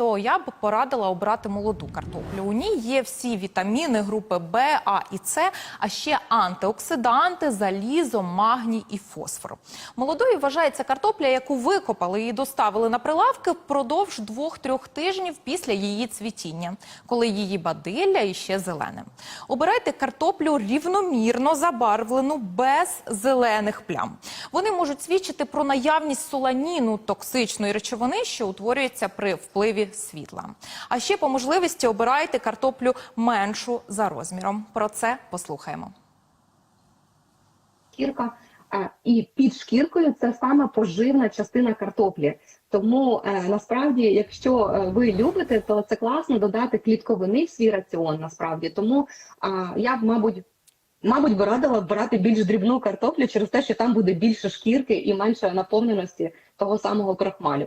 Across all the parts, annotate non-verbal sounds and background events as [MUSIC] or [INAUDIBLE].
то я б порадила обрати молоду картоплю. У ній є всі вітаміни групи Б, А і С, а ще антиоксиданти, залізо, магній і фосфор. Молодою вважається картопля, яку викопали і доставили на прилавки впродовж двох-трьох тижнів після її цвітіння, коли її бадилля іще зелене. Обирайте картоплю рівномірно забарвлену без зелених плям. Вони можуть свідчити про наявність соланіну токсичної речовини, що утворюється при впливі світла. А ще по можливості обирайте картоплю меншу за розміром. Про це послухаємо. шкірка, е, і під шкіркою це саме поживна частина картоплі. Тому е, насправді, якщо е, ви любите, то це класно додати клітковини в свій раціон. Насправді, тому я б, мабуть. Мабуть, би радила брати більш дрібну картоплю через те, що там буде більше шкірки і менше наповненості того самого крахмалю.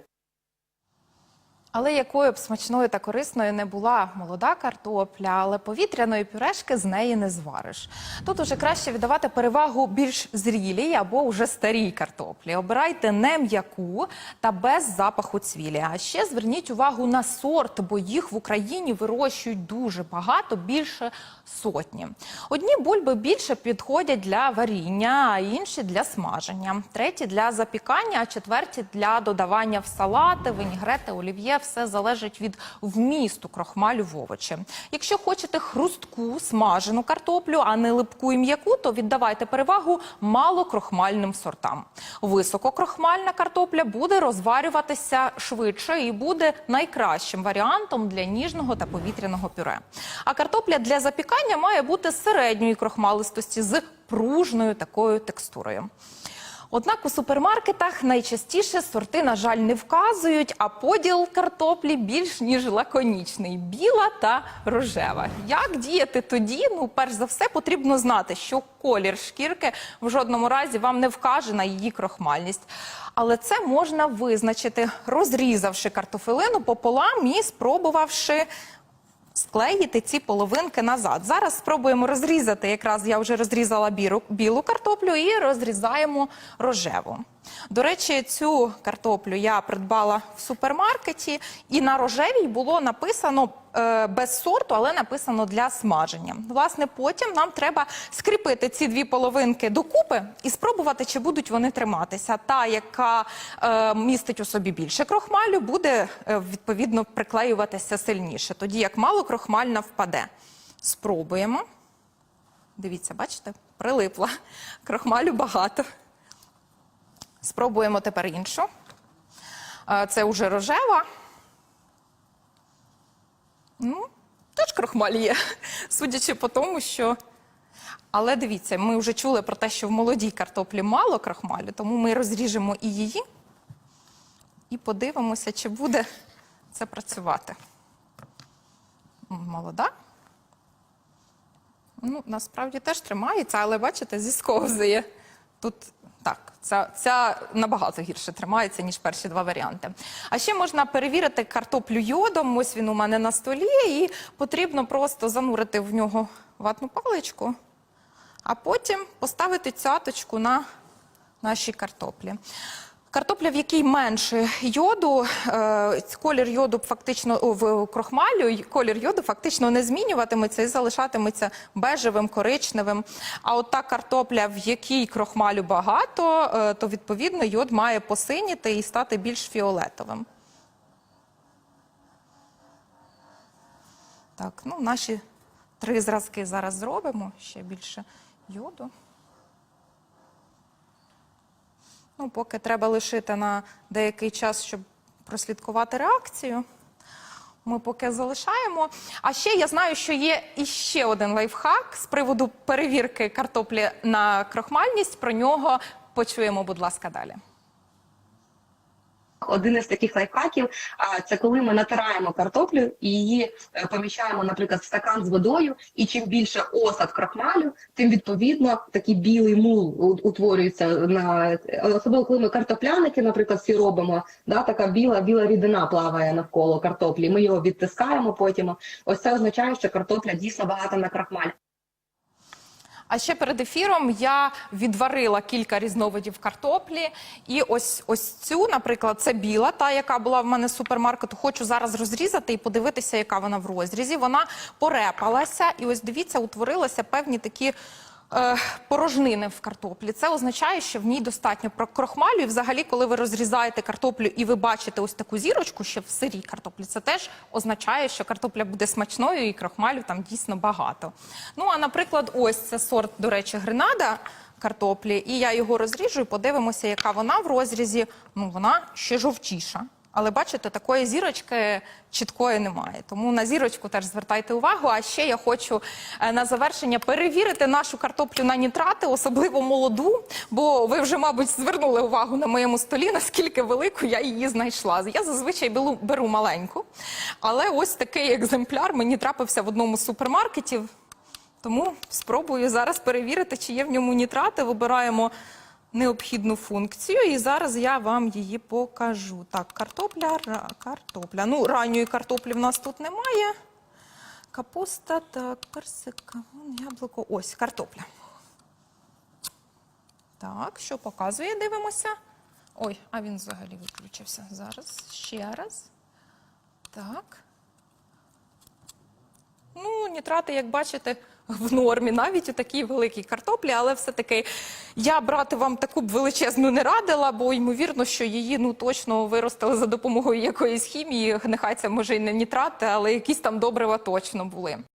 Але якою б смачною та корисною не була молода картопля, але повітряної пюрешки з неї не звариш. Тут уже краще віддавати перевагу більш зрілій або уже старій картоплі. Обирайте не м'яку та без запаху цвілі. А ще зверніть увагу на сорт, бо їх в Україні вирощують дуже багато, більше сотні. Одні бульби більше підходять для варіння, а інші для смаження. Треті для запікання, а четверті для додавання в салати, вінігрети, олів'є. Все залежить від вмісту крохмалю в овочі. Якщо хочете хрустку, смажену картоплю, а не липку і м'яку, то віддавайте перевагу малокрохмальним сортам. Висококрохмальна картопля буде розварюватися швидше і буде найкращим варіантом для ніжного та повітряного пюре. А картопля для запікання має бути середньої крохмалистості з пружною такою текстурою. Однак у супермаркетах найчастіше сорти, на жаль, не вказують, а поділ картоплі більш ніж лаконічний біла та рожева. Як діяти тоді? Ну, перш за все, потрібно знати, що колір шкірки в жодному разі вам не вкаже на її крохмальність. Але це можна визначити, розрізавши картофелину пополам і спробувавши склеїти ці половинки назад. Зараз спробуємо розрізати. Якраз я вже розрізала білу картоплю і розрізаємо рожеву. До речі, цю картоплю я придбала в супермаркеті, і на рожевій було написано е, без сорту, але написано для смаження. Власне, потім нам треба скріпити ці дві половинки докупи і спробувати, чи будуть вони триматися. Та, яка е, містить у собі більше крохмалю, буде е, відповідно приклеюватися сильніше. Тоді як мало крохмальна впаде. Спробуємо. Дивіться, бачите, прилипла. Крохмалю багато. Спробуємо тепер іншу. Е, Це вже рожева. Ну, теж крохмаль є, [LAUGHS] судячи по тому, що. Але дивіться, ми вже чули про те, що в молодій картоплі мало крохмалю, тому ми розріжемо і її і подивимося, чи буде це працювати. Молода. Ну, насправді теж тримається, але бачите, зісковзує. Тут ця, ця набагато гірше тримається, ніж перші два варіанти. А ще можна перевірити картоплю йодом. Ось він у мене на столі, і потрібно просто занурити в нього ватну паличку, а потім поставити цяточку на нашій картоплі. Картопля, в якій менше йоду, е, колір йоду фактично в крохмалю, колір йоду фактично не змінюватиметься і залишатиметься бежевим, коричневим. А от та картопля, в якій крохмалю багато, е, то відповідно йод має посиніти і стати більш фіолетовим. Так, ну наші три зразки зараз зробимо ще більше йоду. Ну, поки треба лишити на деякий час, щоб прослідкувати реакцію. Ми поки залишаємо. А ще я знаю, що є іще один лайфхак з приводу перевірки картоплі на крохмальність. Про нього почуємо, будь ласка, далі. Один із таких лайфхаків це коли ми натираємо картоплю і її е, поміщаємо, наприклад, в стакан з водою, і чим більше осад крахмалю, тим відповідно такий білий мул утворюється на особливо, коли ми картопляники, наприклад, всі робимо, да, така біла біла рідина плаває навколо картоплі. Ми його відтискаємо потім. Ось це означає, що картопля дійсно багата на крахмаль. А ще перед ефіром я відварила кілька різновидів картоплі. І ось ось цю, наприклад, це біла, та яка була в мене з супермаркету. Хочу зараз розрізати і подивитися, яка вона в розрізі. Вона порепалася, і ось дивіться, утворилися певні такі. Е, Порожнини в картоплі. Це означає, що в ній достатньо крохмалю. І взагалі, коли ви розрізаєте картоплю і ви бачите ось таку зірочку ще в сирій картоплі, це теж означає, що картопля буде смачною і крохмалю там дійсно багато. Ну а наприклад, ось це сорт, до речі, гренада картоплі, і я його розріжу і подивимося, яка вона в розрізі. Ну вона ще жовтіша. Але бачите, такої зірочки чіткої немає. Тому на зірочку теж звертайте увагу. А ще я хочу е, на завершення перевірити нашу картоплю на нітрати, особливо молоду. Бо ви вже, мабуть, звернули увагу на моєму столі, наскільки велику я її знайшла. Я зазвичай беру, беру маленьку, але ось такий екземпляр мені трапився в одному з супермаркетів. Тому спробую зараз перевірити, чи є в ньому нітрати. Вибираємо необхідну функцію, і зараз я вам її покажу. Так, картопля, картопля. Ну, ранньої картоплі в нас тут немає. Капуста, так, персик, кавун, яблуко. Ось картопля. Так, що показує? Дивимося. Ой, а він взагалі виключився. Зараз ще раз. Так. Ну, нітрати, як бачите, в нормі, навіть у такій великій картоплі, але все-таки я брати вам таку б величезну не радила, бо ймовірно, що її ну точно виростили за допомогою якоїсь хімії. Нехай це може й не нітрати, але якісь там добрива точно були.